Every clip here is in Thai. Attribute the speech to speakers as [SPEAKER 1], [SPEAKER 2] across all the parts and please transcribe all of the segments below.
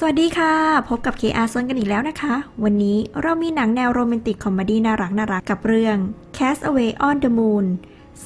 [SPEAKER 1] สวัสดีค่ะ พบกับ KR ซนกันอีกแล้วนะคะ วันนี้เรามีหนังแนวโรแมนติกคอมเมดี้น่ารักน่ารักกับเรื่อง Cast Away on the Moon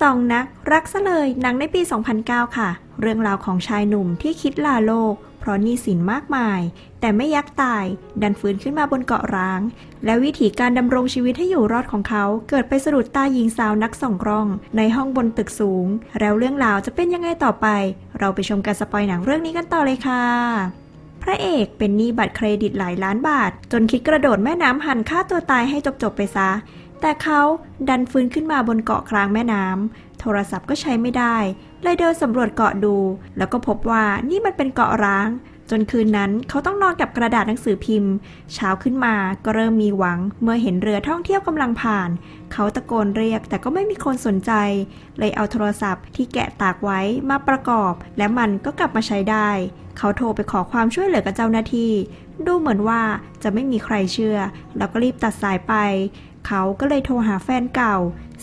[SPEAKER 1] สองนักรักซะเลยหนังในปี 2009 ค่ะ เรื่องราวของชายหนุ่มที่คิดลาโลก เพราะหนี้สินมากมาย แต่ไม่ยักตาย ดันฟื้นขึ้นมาบนเกาะร้าง และวิถีการดำรงชีวิตให้อยู่รอดของเขา เกิดไปสะดุดตาหญิงสาวนักส่องกล้อง ในห้องบนตึกสูง แล้วเรื่องราวจะเป็นยังไงต่อไป เราไปชมการสปอยหนังเรื่องนี้กันต่อเลยค่ะ ระเอกเป็นหนี้บัตรเครดิตหลายล้านบาท จนคิดกระโดดแม่น้ำหันฆ่าตัวตายให้จบๆไปซะ แต่เขาดันฟื้นขึ้นมาบนเกาะกลางแม่น้ำโทรศัพท์ก็ใช้ไม่ได้ เลยเดินสำรวจเกาะดู แล้วก็พบว่านี่มันเป็นเกาะร้างจนคืนนั้นเขาต้องนอนกับกระดาษหนังสือพิมพ์ เช้าขึ้นมาก็เริ่มมีหวัง เมื่อเห็นเรือท่องเที่ยวกำลังผ่าน เขาตะโกนเรียกแต่ก็ไม่มีคนสนใจ เลยเอาโทรศัพท์ที่แกะตากไว้มาประกอบ และมันก็กลับมาใช้ได้ เขาโทรไปขอความช่วยเหลือกับเจ้าหน้าที่ ดูเหมือนว่าจะไม่มีใครเชื่อ แล้วก็รีบตัดสายไป เขาก็เลยโทรหาแฟนเก่า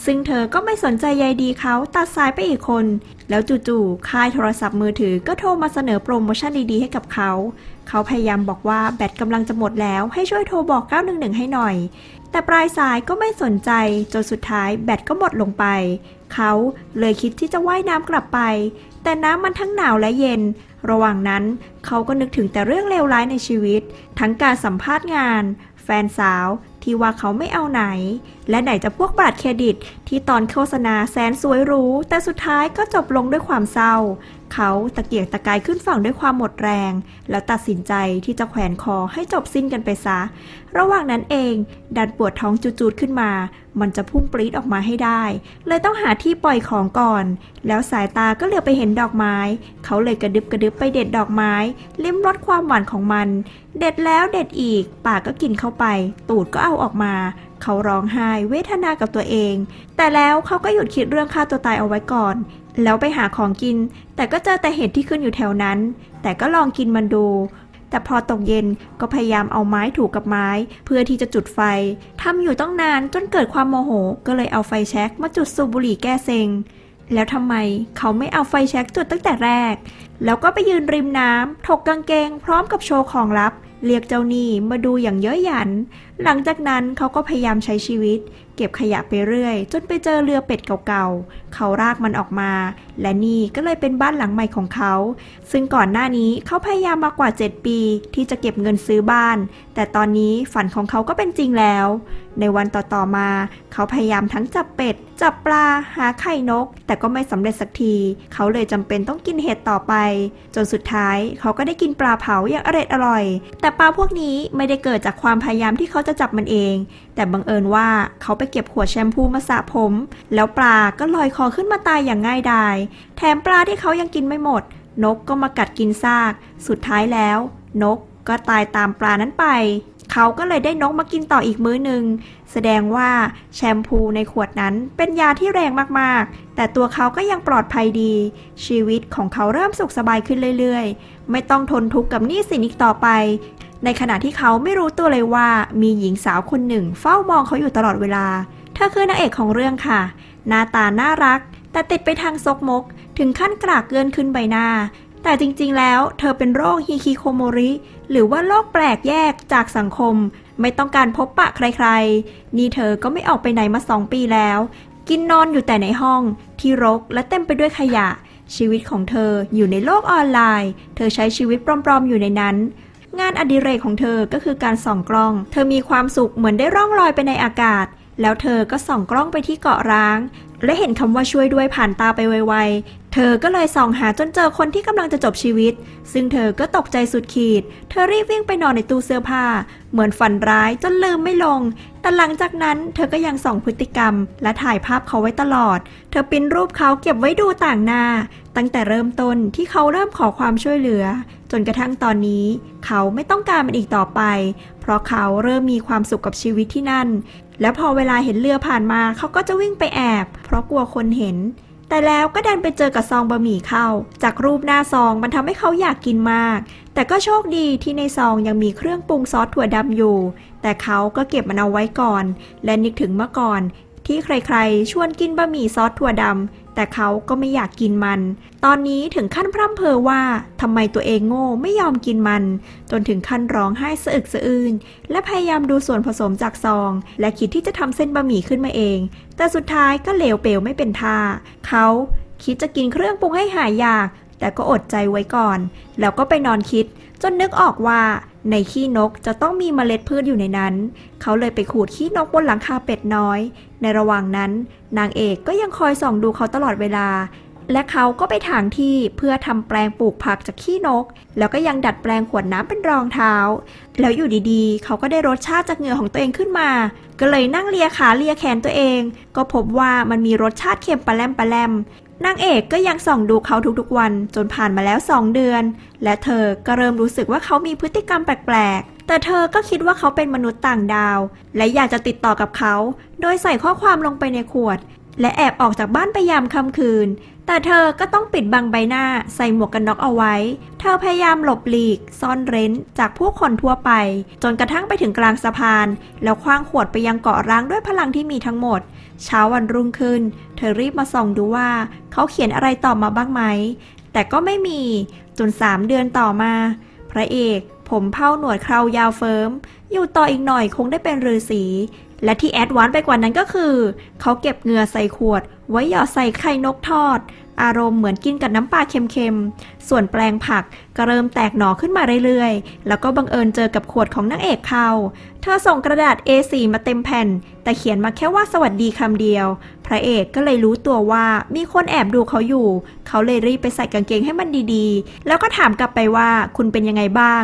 [SPEAKER 1] ซึ่งเธอก็ไม่สนใจใยดีเขาตัดสายไปอีกคน แล้วจู่ๆค่ายโทรศัพท์มือถือก็โทรมาเสนอโปรโมชั่นดีๆให้กับเขา เขาพยายามบอกว่าแบตกำลังจะหมดแล้วให้ช่วยโทรบอก 911 ให้หน่อย แต่ปลายสายก็ไม่สนใจจนสุดท้ายแบตก็หมดลงไป เขาเลยคิดที่จะว่ายน้ำกลับไป แต่น้ำมันทั้งหนาวและเย็นระหว่างนั้นเขาก็นึกถึงแต่เรื่องเลวร้ายในชีวิต ทั้งการสัมภาษณ์งาน แฟนสาวที่ว่าเขาไม่เอาไหน และไหนจะพวกบัตรเครดิต ที่ตอนโฆษณาแสนสวยหรูแต่สุดท้ายก็จบลงด้วยความเศร้า เขาตะเกียกตะกายขึ้นฝั่งด้วยความหมดแรง แล้วตัดสินใจที่จะแขวนคอให้จบสิ้นกันไปซะ ระหว่างนั้นเอง ดันปวดท้องจูดๆขึ้นมา มันจะพุ่งปรีดออกมาให้ได้ เลยต้องหาที่ปล่อยของก่อน แล้วสายตาก็เหลือไปเห็นดอกไม้ เขาเลยกระดึบกระดึบไปเด็ดดอกไม้ ลิ้มรสความหวานของมัน เด็ดแล้วเด็ดอีก ปากก็กินเข้าไป ตูดก็เอาออกมา เขาร้องไห้เวทนากับตัวเอง แต่แล้วเขาก็หยุดคิดเรื่องฆ่าตัวตายเอาไว้ก่อน แล้วไปหาของกิน แต่ก็เจอแต่เห็ดที่ขึ้นอยู่แถวนั้น แต่ก็ลองกินมันดู แต่พอตกเย็นก็พยายามเอาไม้ถูกกับไม้ เพื่อที่จะจุดไฟทำอยู่ต้องนานจนเกิดความโมโห ก็เลยเอาไฟแช็กมาจุดสูบบุหรี่แก้เซ็งแล้วทำไมเขาไม่เอาไฟแช็กจุดตั้งแต่แรก แล้วก็ไปยืนริมน้ำถกกางเกง พร้อมกับโชว์ของลับ เรียกเจ้าหนี้มาดูอย่างเย้ยหยัน หลังจากนั้นเขาก็พยายามใช้ชีวิต เก็บขยะไปเรื่อย จนไปเจอเรือเป็ดเก่าๆ เขารากมันออกมา และนี่ก็เลยเป็นบ้านหลังใหม่ของเขา ซึ่งก่อนหน้านี้เขาพยายามมากว่า 7 ปี ที่จะเก็บเงินซื้อบ้าน แต่ตอนนี้ฝันของเขาก็เป็นจริงแล้ว ในวันต่อๆมา เขาพยายามทั้งจับเป็ด จับปลาหาไข่นก แต่ก็ไม่สำเร็จสักที เขาเลยจำเป็นต้องกินเห็ดต่อไป จนสุดท้ายเขาก็ได้กินปลาเผาอย่างอร่อยอร่อยแต่ปลาพวกนี้ไม่ได้เกิดจากความพยายามที่เขาจะจับมันเอง แต่บังเอิญว่าเขาไปเก็บขวดแชมพูมาสระผม แล้วปลาก็ลอยคอขึ้นมาตายอย่างง่ายดาย แถมปลาที่เขายังกินไม่หมด นกก็มากัดกินซาก สุดท้ายแล้ว นกก็ตายตามปลานั้นไป เขาก็เลยได้นกมากินต่ออีกมื้อหนึ่ง แสดงว่าแชมพูในขวดนั้นเป็นยาที่แรงมากๆ แต่ตัวเขาก็ยังปลอดภัยดี ชีวิตของเขาเริ่มสุขสบายขึ้นเรื่อยๆ ไม่ต้องทนทุกข์กับหนี้สินอีกต่อไป ในขณะที่เขาไม่รู้ตัวเลยว่ามีหญิงสาวคนหนึ่ง เฝ้ามองเขาอยู่ตลอดเวลา เธอคือนางเอกของเรื่องค่ะ หน้าตาน่ารัก แต่ติดไปทางซกมก ถึงขั้นกรากเกินขึ้นใบหน้า แต่จริงๆ แล้วเธอเป็นโรคฮิคิโคโมริ หรือว่าโรคแปลกแยกจากสังคม ไม่ต้องการพบปะใครๆ นี่เธอก็ไม่ออกไปไหนมาสองปีแล้ว กินนอนอยู่แต่ในห้อง ที่รกและเต็มไปด้วยขยะ ชีวิตของเธออยู่ในโลกออนไลน์ เธอใช้ชีวิตปลอมๆอยู่ในนั้น งานอดิเรกของเธอก็คือการส่องกล้อง เธอมีความสุขเหมือนได้ร่องลอยไปในอากาศ แล้วเธอก็ส่องกล้องไปที่เกาะร้าง และเห็นคำว่าช่วยด้วยผ่านตาไปไวๆ เธอก็เลยส่องหาจนเจอคนที่กำลังจะจบชีวิต ซึ่งเธอก็ตกใจสุดขีด เธอรีบวิ่งไปนอนในตู้เสื้อผ้า เหมือนฝันร้ายจนลืมไม่ลง แต่หลังจากนั้นเธอก็ยังส่องพฤติกรรม และถ่ายภาพเขาไว้ตลอด เธอปิ้นรูปเขาเก็บไว้ดูต่างหน้า ตั้งแต่เริ่มต้นที่เขาเริ่มขอความช่วยเหลือ จนกระทั่งตอนนี้ เขาไม่ต้องการมันอีกต่อไป เพราะเขาเริ่มมีความสุขกับชีวิตที่นั่น แล้วพอเวลาเห็นเรือผ่านมาเขาก็จะวิ่งไปแอบ เพราะกลัวคนเห็น แต่แล้วก็ดันไปเจอกับซองบะหมี่เข้า จากรูปหน้าซองมันทำให้เขาอยากกินมาก แต่ก็โชคดีที่ในซองยังมีเครื่องปรุงซอสถั่วดำอยู่ แต่เขาก็เก็บมันเอาไว้ก่อน และนึกถึงเมื่อก่อนที่ใครๆ ชวนกินบะหมี่ซอสถั่วดำ แต่เขาก็ไม่อยากกินมัน ตอนนี้ถึงขั้นพร่ำเพอว่าทำไมตัวเองโง่ไม่ยอมกินมัน จนถึงขั้นร้องไห้สะอึกสะอื้นและพยายามดูส่วนผสมจากซอง และคิดที่จะทำเส้นบะหมี่ขึ้นมาเอง แต่สุดท้ายก็เหลวเปลวไม่เป็นท่า เขาคิดจะกินเครื่องปรุงให้หายอยาก แต่ก็อดใจไว้ก่อน แล้วก็ไปนอนคิด จนนึกออกว่าในขี้นกจะต้องมีเมล็ดพืชอยู่ในนั้น เขาเลยไปขูดขี้นกบนหลังคาเป็ดน้อย ในระหว่างนั้น นางเอกก็ยังคอยส่องดูเขาตลอดเวลา และเขาก็ไปถางที่เพื่อทำแปลงปลูกผักจากขี้นก แล้วก็ยังดัดแปลงขวดน้ำเป็นรองเท้า แล้วอยู่ดีๆ เขาก็ได้รสชาติจากเหงื่อของตัวเองขึ้นมา ก็เลยนั่งเลียขาเลียแขนตัวเอง ก็พบว่ามันมีรสชาติเค็มปลาแลมปลาแลม นางเอกก็ยังส่องดูเขาทุกๆวันจนผ่านมาแล้วสองเดือน และเธอก็เริ่มรู้สึกว่าเขามีพฤติกรรมแปลกๆ แต่เธอก็คิดว่าเขาเป็นมนุษย์ต่างดาว และอยากจะติดต่อกับเขา โดยใส่ข้อความลงไปในขวด และแอบออกจากบ้านไปยามค่ำคืน แต่เธอก็ต้องปิดบังใบหน้าใส่หมวกกันน็อกเอาไว้ เธอพยายามหลบหลีก ซ่อนเร้นจากผู้คนทั่วไป จนกระทั่งไปถึงกลางสะพาน แล้วคว้างขวดไปยังเกาะร้างด้วยพลังที่มีทั้งหมด เช้าวันรุ่งขึ้น เธอรีบมาส่องดูว่า เขาเขียนอะไรต่อมาบ้างไหม แต่ก็ไม่มี จนสามเดือนต่อมา พระเอกผมเผ้าหนวดเครายาวเฟิร์ม อยู่ต่ออีกหน่อยคงได้เป็นฤาษีและที่แอดวานไปกว่านั้นก็คือ เขาเก็บเงือใส่ขวด ไว้หยอดใส่ไข่นกทอด อารมณ์เหมือนกินกับน้ำปลาเค็มๆ ส่วนแปลงผักก็เริ่มแตกหน่อขึ้นมาเรื่อยๆ แล้วก็บังเอิญเจอกับขวดของนางเอกเขาเธอส่งกระดาษ A4 มาเต็มแผ่น แต่เขียนมาแค่ว่าสวัสดีคำเดียว พระเอกก็เลยรู้ตัวว่ามีคนแอบดูเขาอยู่ เขาเลยรีบไปใส่กางเกงให้มันดีๆ แล้วก็ถามกลับไปว่าคุณเป็นยังไงบ้าง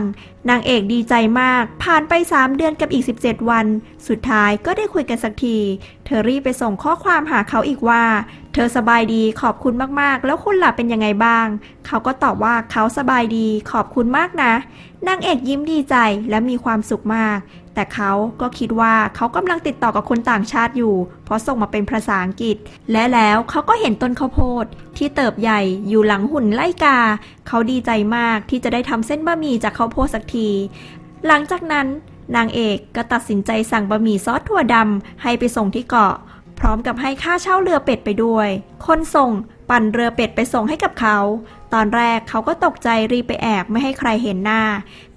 [SPEAKER 1] นางเอกดีใจมาก ผ่านไป 3 เดือนกับอีก 17 วัน สุดท้ายก็ได้คุยกันสักที เธอรีบไปส่งข้อความหาเขาอีกว่า เธอสบายดีขอบคุณมากๆ แล้วคุณล่ะเป็นยังไงบ้าง เขาก็ตอบว่าเขาสบายดีขอบคุณมากนะ นางเอกยิ้มดีใจและมีความสุขมาก แต่เขาก็คิดว่าเขากำลังติดต่อกับคนต่างชาติอยู่ เพราะส่งมาเป็นภาษาอังกฤษ และแล้วเขาก็เห็นต้นข้าวโพด ที่เติบใหญ่อยู่หลังหุ่นไล่กา เขาดีใจมากที่จะได้ทำเส้นบะหมี่จากข้าวโพดสักที หลังจากนั้นนางเอกก็ตัดสินใจสั่งบะหมี่ซอสถั่วดำให้ไปส่งที่เกาะ ร้อมกับให้ค่าเช่าเรือเป็ดไปด้วย คนส่งปั่นเรือเป็ดไปส่งให้กับเขา ตอนแรกเขาก็ตกใจรีบไปแอบไม่ให้ใครเห็นหน้า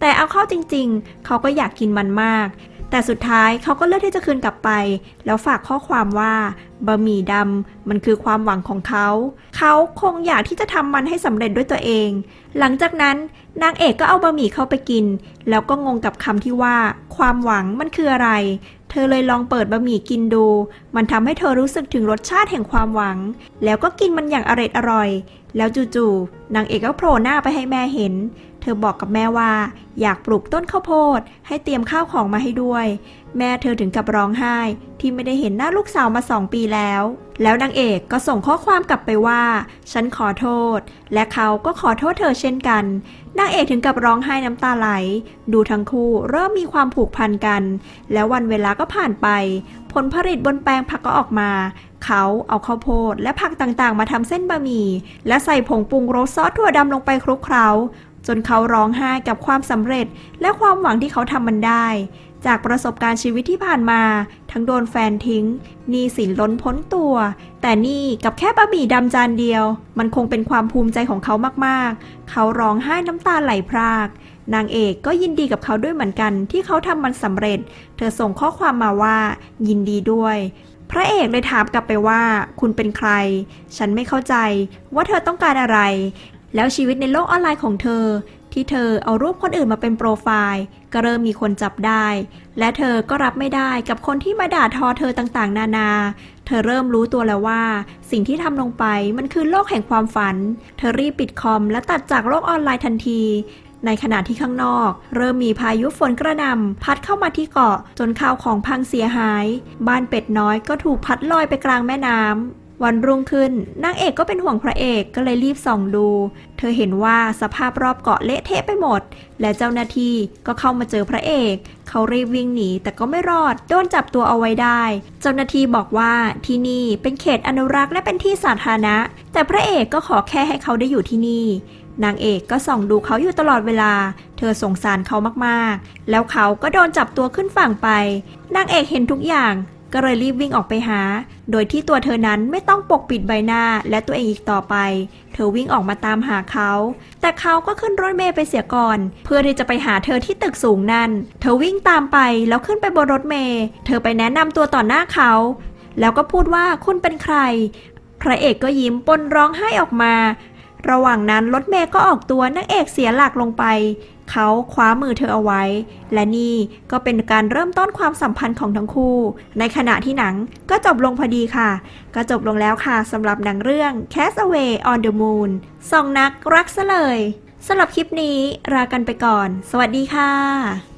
[SPEAKER 1] แต่เอาเข้าจริงๆ เขาก็อยากกินมันมาก แต่สุดท้ายเขาก็เลือกที่จะคืนกลับไป แล้วฝากข้อความว่าบะหมี่ดำมันคือความหวังของเขา เขาคงอยากที่จะทำมันให้สำเร็จด้วยตัวเอง หลังจากนั้นนางเอกก็เอาบะหมี่เข้าไปกิน แล้วก็งงกับคำที่ว่า ความหวังมันคืออะไร ธอเลยลองเปิดบะหมี่กินดู มันทำให้เธอรู้สึกถึงรสชาติแห่งความหวัง แล้วก็กินมันอย่างอร็ดอร่อย แล้วจู่ๆ นางเอกก็โผล่หน้าไปให้แม่เห็น เธอบอกกับแม่ว่า อยากปลูกต้นข้าวโพด ให้เตรียมข้าวของมาให้ด้วย แม่เธอถึงกับร้องไห้ ที่ไม่ได้เห็นหน้าลูกสาวมาสองปีแล้ว แล้วนางเอกก็ส่งข้อความกลับไปว่า ฉันขอโทษ และเขาก็ขอโทษเธอเช่นกัน นางเอกถึงกับร้องไห้น้ำตาไหล ดูทั้งคู่เริ่มมีความผูกพันกัน แล้ววันเวลาก็ผ่านไป ผลผลิตบนแปลงผักก็ออกมา เขาเอาข้าวโพดและผักต่างๆ มาทำเส้นบะหมี่ และใส่ผงปรุงรสซอสถั่วดำลงไปคลุกเคล้าจนเขาร้องไห้กับความสำเร็จและความหวังที่เขาทำมันได้ จากประสบการณ์ชีวิตที่ผ่านมา ทั้งโดนแฟนทิ้งหนี้สินล้นพ้นตัว แต่นี่กับแค่บะหมี่ดำจานเดียว มันคงเป็นความภูมิใจของเขามากๆ เขาร้องไห้น้ำตาไหลพราก นางเอกก็ยินดีกับเขาด้วยเหมือนกัน ที่เขาทำมันสำเร็จ เธอส่งข้อความมาว่า ยินดีด้วยพระเอกเลยถามกลับไปว่า คุณเป็นใคร ฉันไม่เข้าใจว่าเธอต้องการอะไร แล้วชีวิตในโลกออนไลน์ของเธอ ที่เธอเอารูปคนอื่นมาเป็นโปรไฟล์ ก็เริ่มมีคนจับได้ และเธอก็รับไม่ได้กับคนที่มาด่าทอเธอต่างๆ นานา เธอเริ่มรู้ตัวแล้วว่า สิ่งที่ทำลงไปมันคือโลกแห่งความฝัน เธอรีบปิดคอมและตัดจากโลกออนไลน์ทันทีในขณะที่ข้างนอก เริ่มมีพายุฝนกระหน่ำพัดเข้ามาที่เกาะจนข้าวของพังเสียหาย บ้านเป็ดน้อยก็ถูกพัดลอยไปกลางแม่น้ำ วันรุ่งขึ้นนางเอกก็เป็นห่วงพระเอกก็เลยรีบส่องดู เธอเห็นว่าสภาพรอบเกาะเละเทะไปหมด และเจ้าหน้าที่ก็เข้ามาเจอพระเอก เขารีบวิ่งหนีแต่ก็ไม่รอดโดนจับตัวเอาไว้ได้ เจ้าหน้าที่บอกว่าที่นี่เป็นเขตอนุรักษ์และเป็นที่สาธารณะ แต่พระเอกก็ขอแค่ให้เขาได้อยู่ที่นี่นางเอกก็ส่องดูเขาอยู่ตลอดเวลา เธอสงสารเขามากๆ แล้วเขาก็โดนจับตัวขึ้นฝั่งไป นางเอกเห็นทุกอย่าง ก็เลยรีบวิ่งออกไปหา โดยที่ตัวเธอนั้นไม่ต้องปกปิดใบหน้าและตัวเองอีกต่อไป เธอวิ่งออกมาตามหาเขา แต่เขาก็ขึ้นรถเมล์ไปเสียก่อน เพื่อที่จะไปหาเธอที่ตึกสูงนั่น เธอวิ่งตามไปแล้วขึ้นไปบนรถเมล์ เธอไปแนะนำตัวต่อหน้าเขา แล้วก็พูดว่าคุณเป็นใคร พระเอกก็ยิ้มปนร้องไห้ออกมา ระหว่างนั้นรถเมย์ก็ออกตัวนางเอกเสียหลักลงไป เขาคว้ามือเธอเอาไว้ และนี่ก็เป็นการเริ่มต้นความสัมพันธ์ของทั้งคู่ ในขณะที่หนังก็จบลงพอดีค่ะ ก็จบลงแล้วค่ะสำหรับหนังเรื่อง Cast Away on the Moon สองนักรักซะเลยสำหรับคลิปนี้ลากันไปก่อน สวัสดีค่ะ